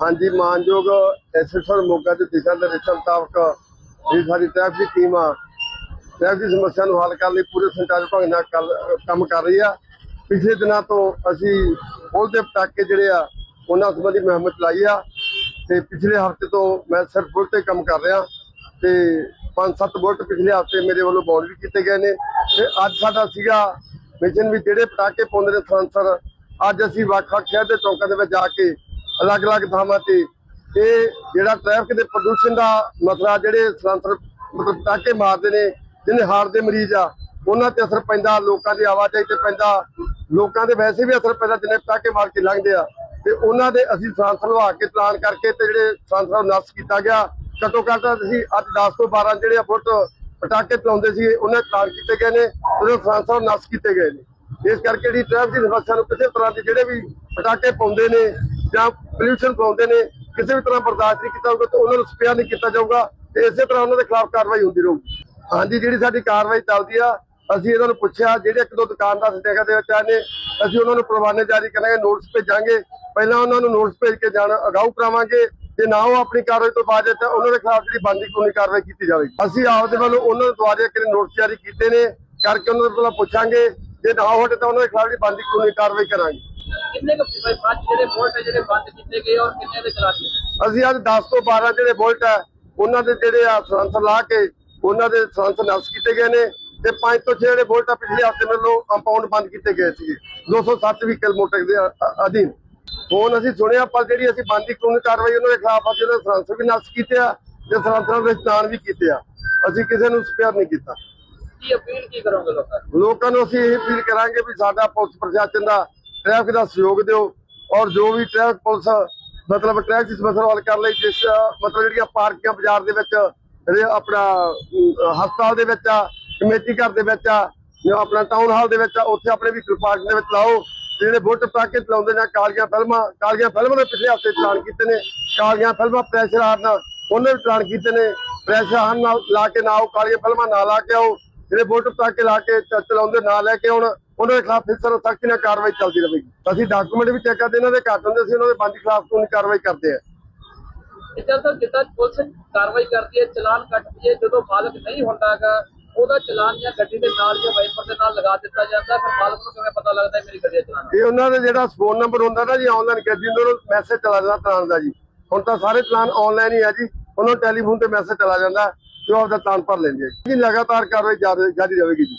ਹਾਂਜੀ, ਮਾਨਯੋਗ ਐਸਐਸਆਰ ਮੋਗਾ ਦੇ ਦਿਸ਼ਾ ਦੇ ਨਿਰਦੇਸ਼ਾਂ ਮੁਤਾਬਕ ਇਹ ਸਾਰੀ ਟ੍ਰੈਫਿਕ ਟੀਮ ਆ, ਟ੍ਰੈਫਿਕ ਸਮੱਸਿਆ ਨੂੰ ਹੱਲ ਕਰਨ ਲਈ ਪੂਰੇ ਸੰਚਾਰ ਢੰਗ ਨਾਲ ਕੱਲ- ਕੰਮ ਕਰ ਰਹੀ ਆ। ਪਿਛਲੇ ਦਿਨਾਂ ਤੋਂ ਅਸੀਂ ਪੁਲ ਦੇ ਪਟਾਕੇ ਜਿਹੜੇ ਆ, ਉਹਨਾਂ ਸੰਬੰਧੀ ਮੁਹਿੰਮ ਚਲਾਈ ਆ ਤੇ ਪਿਛਲੇ ਹਫ਼ਤੇ ਤੋਂ ਮੈਂ ਸਿਰਫ ਪੁਲ ਤੇ ਕੰਮ ਕਰ ਰਿਹਾ ਤੇ 5-7 ਬੁਲਟ ਪਿਛਲੇ ਹਫ਼ਤੇ ਮੇਰੇ ਵੱਲੋਂ ਬੌਂਡ ਵੀ ਕੀਤੇ ਗਏ ਨੇ ਤੇ ਅੱਜ ਸਾਡਾ ਸੀਗਾ ਮਿਸ਼ਨ ਵੀ ਜਿਹੜੇ ਪਟਾਕੇ ਪਾਉਂਦੇ ਨੇ ਸਪਾਂਸਰ ਅੱਜ ਅਸੀਂ ਵੱਖ-ਵੱਖ ਸ਼ਹਿਰ ਦੇ ਚੌਂਕਾਂ ਦੇ ਵਿੱਚ ਜਾ ਕੇ ਅਲੱਗ-ਅਲੱਗ ਥਾਵਾਂ ਤੇ। ਇਹ ਜਿਹੜਾ ਟ੍ਰੈਫਿਕ ਦੇ ਪ੍ਰਦੂਸ਼ਣ ਦਾ ਮਸਲਾ, ਜਿਹੜੇ ਸਪਾਂਸਰ ਮਤਲਬ ਪਟਾਕੇ ਮਾਰਦੇ ਨੇ, ਜਿਹਨੇ ਹਾਰਟ ਦੇ ਮਰੀਜ਼ ਆ, ਉਹਨਾਂ ਤੇ ਅਸਰ ਪੈਂਦਾ, ਲੋਕਾਂ ਦੀ ਆਵਾਜਾਈ ਤੇ ਪੈਂਦਾ। ਲੋਕਾਂ ਦੇ ਵੈਸੇ ਵੀ ਅਸਰ ਪੈਂਦਾ ਜਿੰਨੇ ਪਟਾਕੇ ਮਾਰ ਕੇ ਲੰਘਦੇ ਆ। ਤੇ ਉਹਨਾਂ ਦੇ ਅਸੀਂ ਸਾਂਸਲ ਲਵਾ ਕੇ ਚਲਾਨ ਕਰਕੇ ਤੇ ਜਿਹੜੇ ਸਾਂਸਲ ਨੂੰ ਨਸ ਕੀਤਾ ਗਿਆ, ਘੱਟੋ ਘੱਟ ਅਸੀਂ ਅੱਜ 10 ਤੋਂ 12 ਜਿਹੜੇ ਫੁੱਟ ਪਟਾਕੇ ਚਲਾਉਂਦੇ ਸੀ, ਉਹਨਾਂ ਚਲਾਨ ਕੀਤੇ ਗਏ ਨੇ, ਉਹਦੇ ਸਾਂਸਲ ਨਸ ਕੀਤੇ ਗਏ ਨੇ। ਇਸ ਕਰਕੇ ਜਿਹੜੀ ਟ੍ਰੈਫਿਕ ਦੀ ਸਮੱਸਿਆ ਨੂੰ ਕਿਸੇ ਤਰ੍ਹਾਂ ਦੇ ਜਿਹੜੇ ਵੀ ਪਟਾਕੇ ਪਾਉਂਦੇ ਨੇ ਜਾਂ ਪੋਲੂਸ਼ਨ ਪਾਉਂਦੇ ਨੇ, ਕਿਸੇ ਵੀ ਤਰ੍ਹਾਂ ਬਰਦਾਸ਼ਤ ਨਹੀਂ ਕੀਤਾ ਜਾਊਗਾ ਤੇ ਉਹਨਾਂ ਨੂੰ ਸਪਿਆ ਨਹੀਂ ਕੀਤਾ ਜਾਊਗਾ ਤੇ ਇਸੇ ਤਰ੍ਹਾਂ ਉਹਨਾਂ ਦੇ ਖਿਲਾਫ ਕਾਰਵਾਈ ਹੁੰਦੀ ਰਹੂਗੀ। ਹਾਂਜੀ, ਜਿਹੜੀ ਸਾਡੀ ਕਾਰਵਾਈ ਚੱਲਦੀ ਆ, ਅਸੀਂ ਇਹਨਾਂ ਨੂੰ ਪੁੱਛਿਆ, ਜਿਹੜੇ ਇੱਕ ਦੋ ਦੁਕਾਨਦਾਰ ਸਟੇਗਾ ਦੇ ਵਿੱਚ ਆਏ ਨੇ, ਅਸੀਂ ਉਹਨਾਂ ਨੂੰ ਪ੍ਰਵਾਨੇ ਜਾਰੀ ਕਰਾਂਗੇ ਨੋਟਿਸ ਭੇਜਾਂਗੇ। ਪਹਿਲਾਂ ਉਹਨਾਂ ਨੂੰ ਨੋਟਿਸ ਭੇਜ ਕੇ ਜਾਣ, ਅਗਾਊ ਕਰਾਵਾਂਗੇ। ਜੇ ਨਾ ਉਹ ਆਪਣੀ ਕਾਰਵਾਈ ਤੋਂ ਬਾਅਦ ਤਾਂ ਉਹਨਾਂ ਦੇ ਖਿਲਾਫ ਜਿਹੜੀ ਬੰਦੀ ਕਾਨੂੰਨੀ ਕਾਰਵਾਈ ਕੀਤੀ ਜਾਵੇਗੀ। ਅਸੀਂ ਆਪਦੇ ਵੱਲੋਂ ਉਹਨਾਂ ਨੂੰ ਦੁਆਰੇ ਕਿਹੜੇ ਨੋਟਿਸ ਜਾਰੀ ਕੀਤੇ ਨੇ, ਕਰਕੇ ਉਹਨਾਂ ਦੇ ਕੋਲੋਂ ਪੁੱਛਾਂਗੇ। ਜੇ ਨਾ ਹੋਵੇ ਤਾਂ ਉਹਨਾਂ ਦੇ ਖਿਲਾਫ ਜਿਹੜੀ ਬੰਦੀ ਕਾਨੂੰਨੀ ਕਾਰਵਾਈ ਕਰਾਂਗੇ। ਕਿੰਨੇ ਕੁ ਪੰਜ ਜਿਹੜੇ ਵੋਲਟ ਹੈ ਜਿਹੜੇ ਬੰਦ ਕੀਤੇ ਗਏ ਔਰ ਕਿੰਨੇ ਦੇ ਚਲਾਤੇ ਅਸੀਂ ਅੱਜ 10 ਤੋਂ 12 ਜਿਹੜੇ ਬੁਲਟ ਆ ਉਹਨਾਂ ਦੇ ਜਿਹੜੇ ਆ ਸਰੰਸ ਲਾ ਕੇ ਉਹਨਾਂ ਦੇ ਸਰੰਸ ਨਸ ਕੀਤੇ ਗਏ ਨੇ ਤੇ 5 ਤੋਂ 6 ਜਿਹੜੇ ਬੁਲਟ ਆ ਪਿਛਲੇ ਹਫ਼ਤੇ ਵੱਲੋਂ ਕੰਪਾਊਂਡ ਬੰਦ ਕੀਤੇ ਗਏ ਸੀਗੇ। 207 ਵਹੀਕਲ ਮੋਟਰ ਦੇ ਅਧੀਨ। ਹੁਣ ਅਸੀਂ ਸੁਣਿਆ ਪਰ ਜਿਹੜੀ ਅਸੀਂ ਬੰਦੀ ਕਾਨੂੰਨੀ ਕਾਰਵਾਈ ਉਹਨਾਂ ਦੇ ਖਿਲਾਫ ਅਸੀਂ ਉਹਦੇ ਸਰੰਸ ਵੀ ਨਸ ਕੀਤੇ ਆ ਤੇ ਸਰੰਸਾਂ ਦੇ ਚਲਾਨ ਵੀ ਕੀਤੇ ਆ। ਅਸੀਂ ਕਿਸੇ ਨੂੰ ਸਪੇਅਰ ਨਹੀਂ ਕੀਤਾ। ਕੀ ਅਪੀਲ ਕੀ ਕਰੋਗੇ ਲੋਕਾਂ ਨੂੰ? ਲੋਕਾਂ ਨੂੰ ਅਸੀਂ ਇਹ ਅਪੀਲ ਕਰਾਂਗੇ ਵੀ ਸਾਡਾ ਪੁਲਿਸ ਪ੍ਰਸ਼ਾਸਨ ਦਾ ਟ੍ਰੈਫਿਕ ਦਾ ਸਹਿਯੋਗ ਦਿਓ ਔਰ ਜੋ ਵੀ ਟ੍ਰੈਫਿਕ ਪੁਲਿਸ, ਮਤਲਬ ਟ੍ਰੈਫਿਕ ਸਮੱਸਿਆ ਹੱਲ ਕਰਨ ਲਈ, ਜਿਸ, ਮਤਲਬ ਜਿਹੜੀਆਂ ਪਾਰਕਾਂ ਬਾਜ਼ਾਰ ਦੇ ਵਿੱਚ ਆਪਣਾ ਹਸਪਤਾਲ ਦੇ ਵਿੱਚ ਆ, ਕਮੇਟੀ ਘਰ ਦੇ ਵਿੱਚ ਆ ਆਪਣਾ ਟਾਊਨ ਹਾਲ ਦੇ ਵਿੱਚ ਆ, ਉੱਥੇ ਆਪਣੇ ਵੀ ਪਾਰਕ ਦੇ ਵਿੱਚ ਲਾਓ, ਜਿਹੜੇ ਬੁੱਟ ਪਟਾਕੇ ਚਲਾਉਂਦੇ ਨੇ, ਕਾਲੀਆਂ ਫਿਲਮਾਂ ਕਾਲੀਆਂ ਫਿਲਮਾਂ ਦੇ ਪਿਛਲੇ ਹਫ਼ਤੇ ਚਲਾਨ ਕੀਤੇ ਨੇ, ਕਾਲੀਆਂ ਫਿਲਮਾਂ ਪ੍ਰੈਸ਼ਰ ਹਾਰਨ ਉਹਨੇ ਵੀ ਚਲਾਨ ਕੀਤੇ ਨੇ ਪ੍ਰੈਸ਼ਰ ਹਾਰਨ ਨਾਲ ਲਾ ਕੇ ਨਾ ਆਓ, ਕਾਲੀਆਂ ਫਿਲਮਾਂ ਨਾ ਲਾ ਕੇ ਆਓ, ਜਿਹੜੇ ਬੁੱਟ ਪਟਾਕੇ ਲਾ ਕੇ ਚਲਾਉਂਦੇ ਨਾ ਲੈ ਕੇ ਆਉਣ ਉਹਨਾਂ ਦੇ ਖਿਲਾਫ ਫਿਰ ਸਖਤੀ ਨਾਲ ਕਾਰਵਾਈ ਚੱਲਦੀ ਰਹੇਗੀ। ਅਸੀਂ ਡਾਕੂਮੈਂਟ ਵੀ ਚੈੱਕ ਕਰਦੇ ਇਹਨਾਂ ਦੇ ਘੱਟ ਹੁੰਦੇ ਸੀ ਉਹਨਾਂ ਦੇ ਬੰਦ ਖਿਲਾਫ ਕਾਨੂੰਨੀ ਕਾਰਵਾਈ ਕਰਦੇ ਆ ਇਦਾਂ ਤਾਂ ਜਿੱਦਾਂ ਪੁਲਿਸ ਕਾਰਵਾਈ ਕਰਦੀ ਹੈ ਚਲਾਨ ਕੱਟਦੀ ਹੈ ਜਦੋਂ ਮਾਲਕ ਨਹੀਂ ਹੁੰਦਾਗਾ ਉਹਦਾ ਚਲਾਨ ਜਾਂ ਗੱਡੀ ਦੇ ਨਾਲ ਜਾਂ ਵਾਈਪਰ ਦੇ ਨਾਲ ਲਗਾ ਦਿੱਤਾ ਜਾਂਦਾ ਫਿਰ ਮਾਲਕ ਨੂੰ ਕਿਵੇਂ ਪਤਾ ਲੱਗਦਾ ਮੇਰੀ ਗੱਡੀ ਚਲਾਨ ਇਹ ਉਹਨਾਂ ਦਾ ਜਿਹੜਾ ਫੋਨ ਨੰਬਰ ਹੁੰਦਾ ਨਾ ਜੀ ਆਨਲਾਈਨ ਗੱਡੀ ਉਹਨਾਂ ਨੂੰ ਮੈਸੇਜ ਚਲਾ ਜਾਂਦਾ ਚਲਾਨ ਦਾ ਜੀ। ਹੁਣ ਤਾਂ ਸਾਰੇ ਚਲਾਨ ਆਨਲਾਈਨ ਹੀ ਆ ਜੀ ਉਹਨਾਂ ਨੂੰ ਟੈਲੀਫੋਨ ਤੇ ਮੈਸੇਜ ਚਲਾ ਜਾਂਦਾ ਜੋ ਆਪਦਾ ਚਲਾਨ ਭਰ ਲੈਂਦੇ ਜੀ। ਲਗਾਤਾਰ ਕਾਰਵਾਈ ਜਾਰੀ ਰਹੇਗੀ ਜੀ।